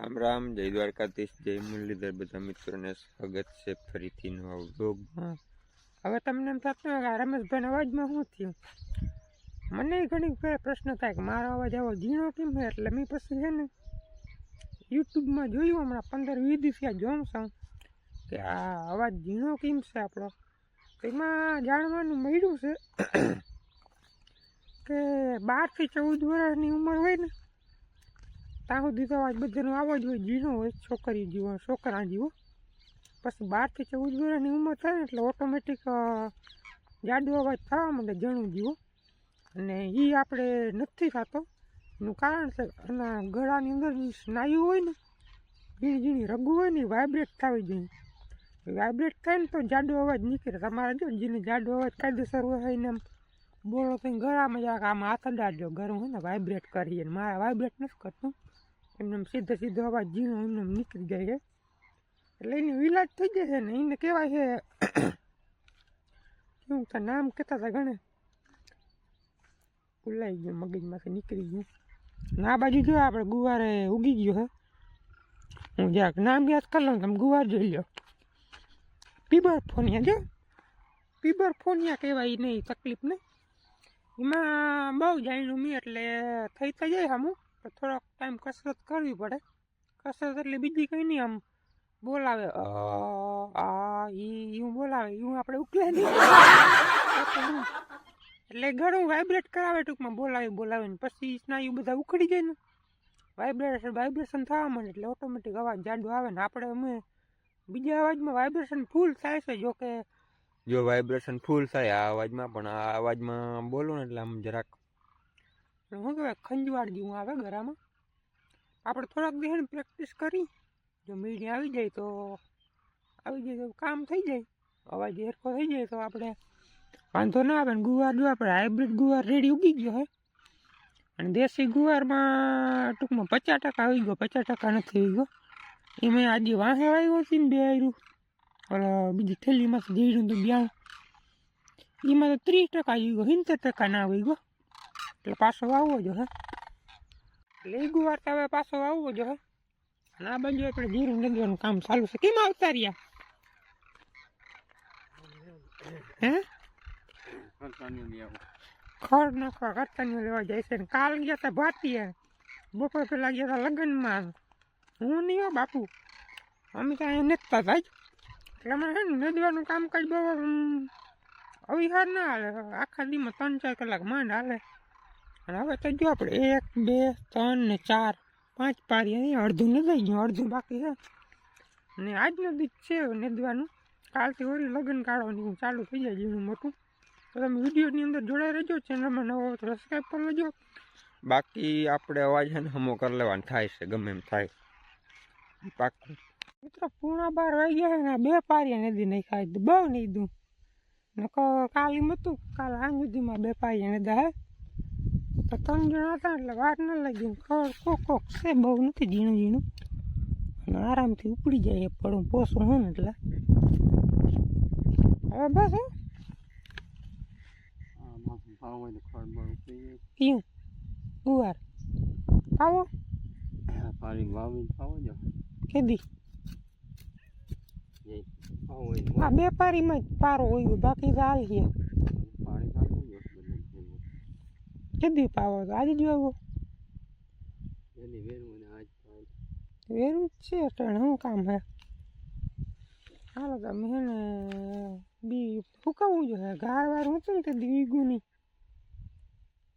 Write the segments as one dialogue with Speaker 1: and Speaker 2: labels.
Speaker 1: રામ રામ, જય દ્વારકાધીશ, જય મુરલીધર, બધા મિત્રોને સ્વાગત છે ફરીથી નવા વ્લોગમાં. હવે તમને એમ થતું હોય કે આ રમેશભાઈના અવાજમાં શું થયું? મને ઘણી પ્રશ્ન થાય કે મારો અવાજ આવો ઝીણો કેમ છે? એટલે મેં પછી છે ને, યુટ્યુબમાં જોયું હમણાં પંદર વીસ દિવસે જોઉં છું કે આ અવાજ ઝીણો કેમ છે આપણો? એમાં જાણવાનું મળ્યું છે કે બારથી ચૌદ વર્ષની ઉંમર હોય ને ત્યાં સુધી તો અવાજ બધાનું આવો જ હોય ઝીણો હોય, છોકરી જીવો, છોકરા જીવો. પછી બારથી ચૌદ વર્ષની ઉંમર થાય ને એટલે ઓટોમેટિક જાડો અવાજ થવા માંડે જણું જીવો. અને એ આપણે નથી થતો. એનું કારણ છે એના ગળાની અંદર સ્નાયુ હોય ને, ઝીણી ઝીણી રગુ હોય ને વાઇબ્રેટ થવી જોઈએ. વાઇબ્રેટ થાય ને તો જાડો અવાજ નીકળે. તમારે જો જેને જાડો અવાજ કાયદેસર હોય એને આમ બોલો તો ગળામાં જરાક આમ હાથ અડાડજો ગરમ હોય ને વાઇબ્રેટ કરીએ મારે વાઇબ્રેટ નથી કરતું. એમને સીધો સીધો અવાજ ઝીણો, એમને નીકળી જાય છે. એટલે એની ઈલાજ થઈ છે ને, એને કહેવાય છે, કેવું તો નામ કહેતા હતા ગણે? ભૂલાઈ ગયું, મગજમાંથી નીકળી ગયું. ના બાજુ જો આપણે ગુવારે ઉગી ગયો હે. હું જરાક નામ યાદ કરી લઉં તમે ગુવાર જોઈ લો. પીબર ફોનિયા જો. પીબર ફોનિયા કહેવાય નહીં તકલીફ નહીં. એમાં બહુ જાણ્યું મેં એટલે થઈ તો જાય આમ પણ થોડોક ટાઈમ કસરત કરવી પડે. કસરત એટલે બીજી કંઈ નહીં, આમ બોલાવે આ, ઈ એવું બોલાવે એવું આપણે ઉકલે નહીં. એટલે ઘણું વાઇબ્રેટ કરાવે ટૂંકમાં, બોલાવી, બોલાવીને. પછી સ્નાયુ બધા ઉખડી જાય ને. વાઇબ્રેશન વાઇબ્રેશન થવા માંડે એટલે ઓટોમેટિક અવાજ જાડો આવે ને. આપણે અમે બીજા અવાજમાં વાઇબ્રેશન ફૂલ થાય છે જો કે જો વાઇબ્રેશન ફૂલ થાય આ અવાજમાં, પણ આ અવાજમાં બોલો ને એટલે આમ જરાક શું કહેવાય ખંજવાળ જેવું આવે ગળામાં આપણે થોડાક દિવસ પ્રેક્ટિસ કરી, જો મીડિયા આવી જાય તો આવી જાય તો કામ થઈ જાય. અવાજ હેરખો થઈ જાય તો આપણે વાંધો ના આવે ને ગુવાર જો આપણે હાઇબ્રિડ ગુવાર રેડી ઉગી ગયો હોય અને દેશી ગુવારમાં ટૂંકમાં પચાસ ટકા આવી ગયો, પચાસ ટકા નથી આવી ગયો. એમાં આજે વાંહે આવ્યો છે ને બે આવ્યું ઓલા બીજી થેલીમાંથી જઈડું તો બ્યાણ એમાં તો ત્રીસ ટકા આવી ગયો, સિત્તેર ટકા ના આવી ગયો. એટલે પાછો આવવો જો હે. એટલે એ ગુવાર હવે પાછો આવવો જો હે. અને આ બાજુ આપણે જીરું નદવાનું કામ ચાલુ છે. કેમ આવતા રહ્યા? હે? ખડ નાખવા કરતાની લેવા જાય છે કાલ ગયા હતા ભાતીએ. બપોર પેલા ગયા હતા લગ્નમાં. હું નહીં બાપુ. અમે કાંઈ નેકતા થાય એટલે અમે છે ને નદવાનું કામકાજ બહુ અવિહાર ના હાલે. આખા દીમાં ત્રણ ચાર કલાક માંડ હાલે. અને હવે તો જો આપણે એક, બે, ત્રણ ને ચાર, પાંચ પારી અહીં અડધું નદાઈ ગયું, અડધું બાકી છે. ને આજનો દીક છે નદવાનું. કાલથી વળી લગ્ન કાઢવાની હું ચાલુ થઈ જાય જીણું મોટું. તો તમે વિડીયોની અંદર જોડાઈ રહેજો, ચેનલમાં નવો તો સબસ્ક્રાઈબ કરી લેજો. બાકી આપણે અવાજ હમો કરી લેવાનું થાય છે, ગમે એમ થાય. પાકું મિત્રો પૂણા બાર વાગ્યા ને બે પારિયા નદી નહીં ખાય બહુ નહીં દઉં. નકો કાલી મતું કાલ આ સુધીમાં બે પારિયા નદા હે? તો ત્રણ જણા હતા એટલે વાર ન લાગી. ખબર કોક કોક છે બહુ નથી ઝીણું ઝીણું. અને આરામથી ઉપડી જાય એ પડું પોસું હોય ને એટલે. હવે બસ હો. પીવું ગુવાર. આવો કેદી? આ બેપારીમાં જ પારો હોય બાકી હાલ છે. કેદી પાવો તો. આજે જ વાવો વેરું જ છે અટાણે શું કામ હે? હાલો તમે હે ને બી સુકાવવું જોઈએ ગાર વાર ઊંચું ને તે દીગું નહીં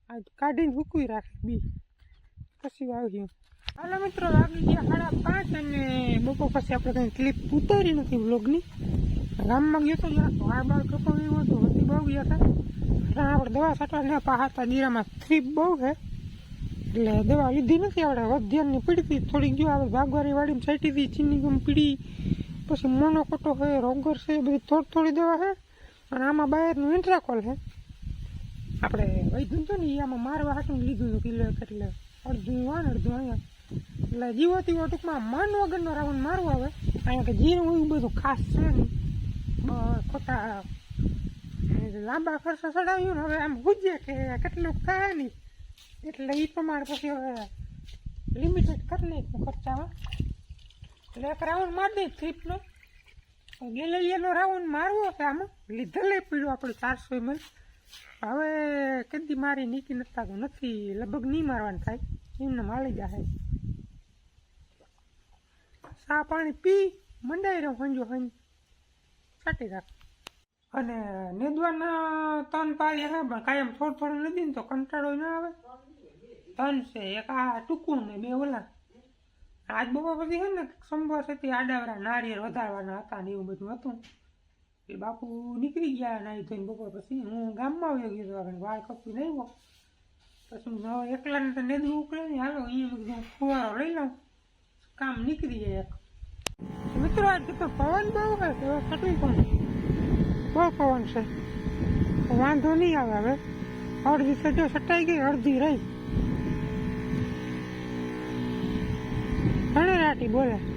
Speaker 1: આજ કાઢીને સુકવી રાખે બી. પછી વાવ્યું હાલો મિત્રો વાગી ગયા સાડા પાંચ અને બપોર પછી આપણે કંઈ ક્લિપ ઉતારી નથી બ્લોગની ગામમાં ગયો તો આ વાળ બાળ કપાવ્યું હતું હતી બહુ ગયા હતા. એટલે આપણે દવા છાંટવા ને પહાડતા જીરામાં થ્રીપ બહુ છે. એટલે દવા લીધી નથી આપણે વધ્યાની પીડતી, થોડીક ગયો આપણે ભાગવારી વાળીમાં છાંટી હતી ચીની ગમ પીડી, પછી મોનોકોટો છે, રોગર છે બધી થોડી થોડી દવા છે. અને આમાં બાયરનું ઇન્ટ્રાકોલ છે. આપણે વૈધું તો ને એ આમાં મારવા હાટું લીધું હતું કિલો એટલે. અડધું વાન, અડધું અહીંયા. એટલે જીવો તીવો ટૂંકમાં મન વગરનો રાવણ મારવો આવે. અહીંયા કે જીરું એવું બધું ખાસ છે નહીં. બસ લાંબા ખર્ચો ચડાવ્યું ને હવે આમ ગુજે કે કેટલુંક થાય નહીં. એટલે એ પ્રમાણે પછી હવે લિમિટેડ કરી નાખ્યું ખર્ચામાં. એટલે એક રાઉન્ડ મારી દઈ થ્રીપનો ગેલેરિયાનો રાઉન્ડ મારવો છે આમાં. લીધેલે પીડ્યો આપણે ચારસો એમએલ હવે કદી મારી નીકી નથી થતું, નથી. લગભગ નહીં મારવાનું થાય. એમને માળી જાય ચા પાણી પી, મંડાઈ રહ્યો હંજો હંજ. છાટી રાખ. અને નેદવાના તન પાય હે, પણ કાયમ થોડું થોડું નથી ને તો કંટાળો ના આવે. તન છે, એક આ ટૂંકું ને બે ઓલા. આજ બપોર પછી છે ને સંભવ છે આડાવરા નારિયેળ વધારવાના હતા ને એવું બધું હતું. એ બાપુ નીકળી ગયા નાઈ ધોઈને બપોર પછી. હું ગામમાં આવી ગયો હતો વાળ કપી નહીં હો પછી હું એકલાને તો નેદવું ઉકળે ને, હાલો અહીંયા બધું ફુવારો લઈ લઉં. કામ નીકળી જાય એક. મિત્રો આજ તો પવન બહુ હોય તો કટવી પણ બહુ પવન છે? વાંધો નહીં આવે હવે. અડધી સજો સટાઈ ગઈ, અડધી રહી. ઘણી રાટી બોલે.